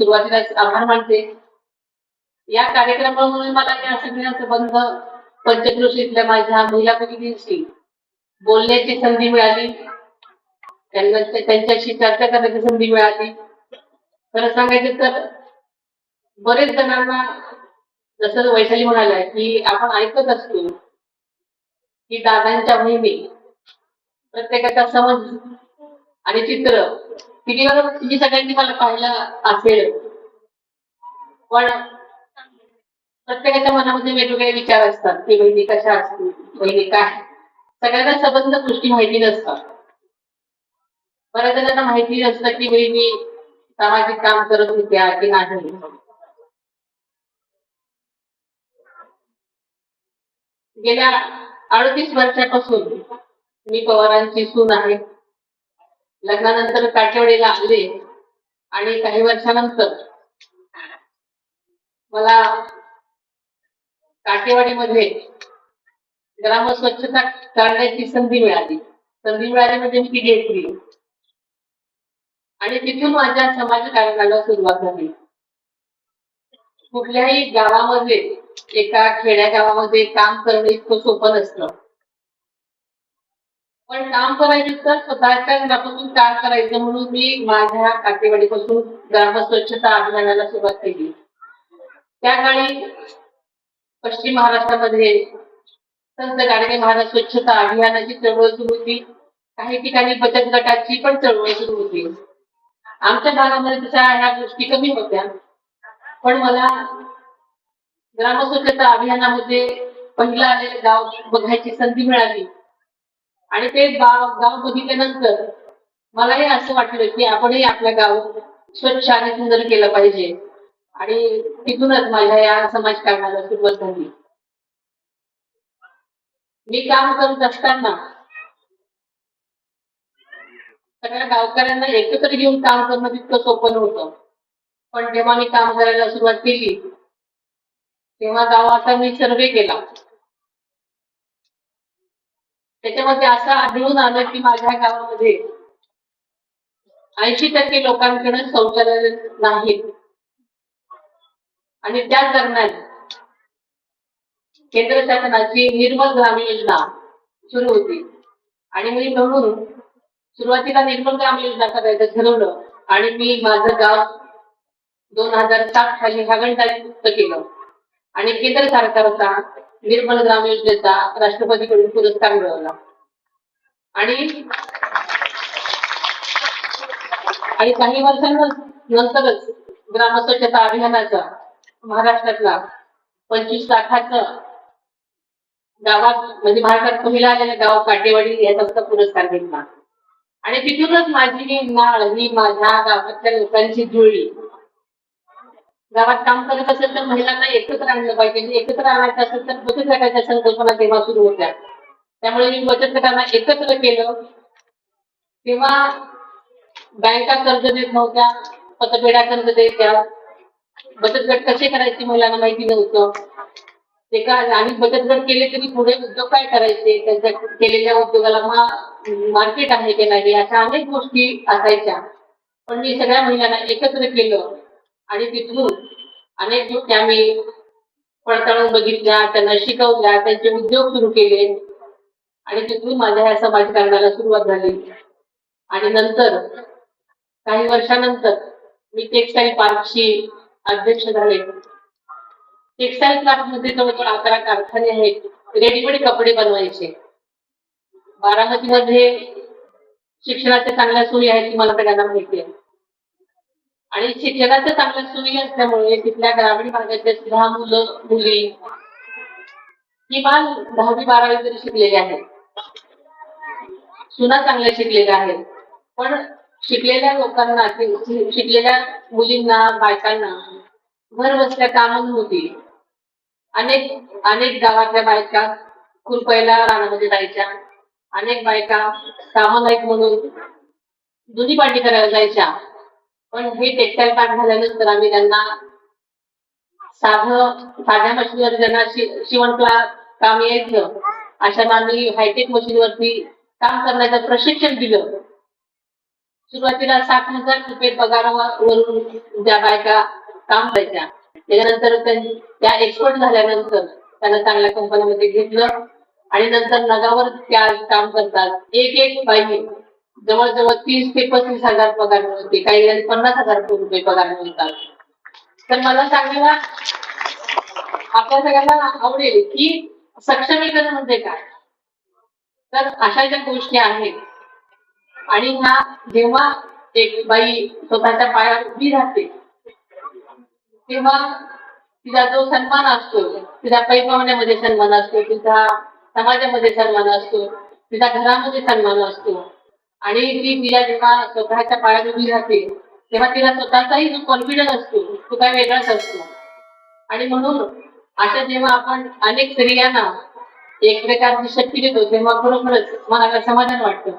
सुरुवातीलाच आभार मानते. या कार्यक्रमामुळे मला या सगळ्या संबंध पंचक्रोशीतल्या माझ्या महिला प्रतिनिधींशी बोलण्याची संधी मिळाली. त्यांना त्यांच्याशी चर्चा करण्याची संधी मिळाली. खरं सांगायचं तर बरेच जणांना जसं वैशाली म्हणाल्या की आपण ऐकत असतो की दादांच्या मोहिमे प्रत्येकाचा समज आणि चित्र व्हिडिओ तुम्ही सगळ्यांनी मला पाहिलं असेल. पण प्रत्येकाच्या मनामध्ये वेगवेगळे विचार असतात की बहिणी कशा असतील बहिणी काय? सगळ्यांना संबंध गोष्टी माहिती नसतात. बऱ्याच जणांना माहिती नसतं की बहिणी सामाजिक काम करत होत्या की नाही. गेल्या अडतीस वर्षापासून मी पवारांची सून आहे. लग्नानंतर काठेवाडीला आले आणि काही वर्षानंतर मला काठेवाडीमध्ये ग्राम स्वच्छता करण्याची संधी मिळाली. संधी मिळाली म्हणजे मी ती घेतली आणि तिथून माझ्या समाज समाजकारणाला सुरुवात झाली. कुठल्याही गावामध्ये एका खेड्या गावामध्ये काम करणे इतकं सोपं नसतं. पण काम करायचं तर स्वतःच्या घरापासून काम करायचं म्हणून मी माझ्या काटेवाडीपासून ग्राम स्वच्छता अभियानाला सुरुवात केली. त्या काळी पश्चिम महाराष्ट्रामध्ये संत गाडगे महाराज स्वच्छता अभियानाची चळवळ सुरू होती. काही ठिकाणी बचत गटाची पण चळवळ सुरू होती. आमच्या भागामध्ये तशा ह्या गोष्टी कमी होत्या. पण मला ग्राम स्वच्छता अभियानामध्ये पहिला आलेले गाव बघायची संधी मिळाली. आणि ते गाव गाव बघितल्यानंतर मलाही असं वाटलं की आपणही आपलं गाव स्वच्छ आणि सुंदर केलं पाहिजे. आणि तिथूनच माझ्या या समाजकारणाला सुरुवात झाली. मी काम करत असताना सगळ्या गावकऱ्यांना एकत्र घेऊन काम करणं तितकं सोपं नव्हतं. पण जेव्हा मी काम करायला सुरुवात केली तेव्हा गावाचा मी सर्वे केला. त्याच्यामध्ये असं आढळून आलं की माझ्या गावामध्ये ऐंशी टक्के लोकांकडे शौचालय नाही. आणि त्याच दरम्यान केंद्र शासनाची निर्मल ग्राम योजना सुरू होती. आणि मी म्हणून सुरुवातीला निर्मल ग्राम योजना करायचं ठरवलं. आणि मी माझं गाव दोन हजार सात साली हागणदारी मुक्त केलं. आणि केंद्र सरकारचा निर्मल ग्राम योजनेचा राष्ट्रपतीकडून पुरस्कार मिळवला. आणि आणि काही वर्षांनंतरच ग्राम स्वच्छता अभियानाचा महाराष्ट्रातला पंचवीस लाखाचं गावात म्हणजे महाराष्ट्रात पहिला आलेलं गाव काटेवाडी याचा सुद्धा पुरस्कार घेतला आणि तिथूनच माझी नाळ ही माझ्या गावातल्या लोकांची जुळली. गावात काम करत असेल तर महिलांना एकत्र आणलं पाहिजे. म्हणजे एकत्र आणायचं असेल तर बचत गटाच्या संकल्पना तेव्हा सुरू होत्या. त्यामुळे मी बचत गटांना एकत्र केलं. तेव्हा बँका कर्ज देत नव्हत्या पतपेढ्या कर्ज द्यायच्या. बचत गट कसे करायचे महिलांना माहिती नव्हतं. ते का आणि बचत गट केले तरी पुढे उद्योग काय करायचे? त्यांच्या केलेल्या उद्योगाला मा मार्केट आहे की नाही? अशा अनेक गोष्टी असायच्या. पण मी सगळ्या महिलांना एकत्र केलं. आणि तिथून अनेक गोष्टी आम्ही पडताळून बघितल्या त्यांना शिकवल्या त्यांचे उद्योग सुरू केले. आणि तिथून माझ्या ह्या समाजकारणाला सुरुवात झाली. आणि नंतर काही वर्षानंतर मी टेक्सटाईल पार्कची अध्यक्ष झाले. टेक्सटाईल पार्कमध्ये जवळजवळ अकरा कारखाने आहेत. रेडीमेड कपडे बनवायचे. बारामतीमध्ये शिक्षणाच्या चांगल्या सोयी आहेत मला सगळ्यांना माहिती आहे. आणि शिक्षणाच्या चांगल्या सोयी असल्यामुळे तिथल्या ग्रामीण भागातल्या सुद्धा मुलं मुली किमान दहावी बारावी तरी शिकलेले आहेत. सुना चांगल्या शिकलेल्या आहेत. पण शिकलेल्या लोकांना शिकलेल्या मुलींना बायकांना घर बसल्या कामं नव्हती. अनेक अनेक गावातल्या बायका खुरपायला रानामध्ये जायच्या. अनेक बायका कामं नाहीत म्हणून दुधी पाटी करायला जायच्या. पण हे पेक्षा पार्क झाल्यानंतर आम्ही त्यांना साधं साध्या मशीनवर ज्यांना शिवण क्लास काम यायचं. अशांना आम्ही हायटेक मशीनवरती काम करण्याचं प्रशिक्षण दिलं. सुरुवातीला सात हजार रुपये पगारावरून त्या बायका काम करायच्या. त्याच्यानंतर त्यांनी त्या एक्सपर्ट झाल्यानंतर त्यांना चांगल्या कंपन्यांमध्ये घेतलं. आणि नंतर नगावर त्या काम करतात. एक एक बाई जवळजवळ तीस ते पस्तीस हजार पगार मिळते. काही वेळेस पन्नास हजार रुपये पगार मिळतात. तर मला सांगायला आपल्या सगळ्यांना आवडेल की सक्षमीकरण म्हणजे काय? तर अशा ज्या गोष्टी आहेत आणि ह्या जेव्हा एक बाई स्वतःच्या पायावर उभी राहते तेव्हा तिचा जो सन्मान असतो तिचा पैपावण्यामध्ये सन्मान असतो तिचा समाजामध्ये सन्मान असतो तिचा घरामध्ये सन्मान असतो आणि ती तिला जेव्हा स्वतःच्या पायावर उभी राहते तेव्हा तिला स्वतःचाही जो कॉन्फिडन्स असतो तो काही वेगळाच असतो. आणि म्हणून अशा जेव्हा आपण अनेक स्त्रियांना एक प्रकारची शक्ती देतो तेव्हा खरोखरच मला समाधान वाटतं.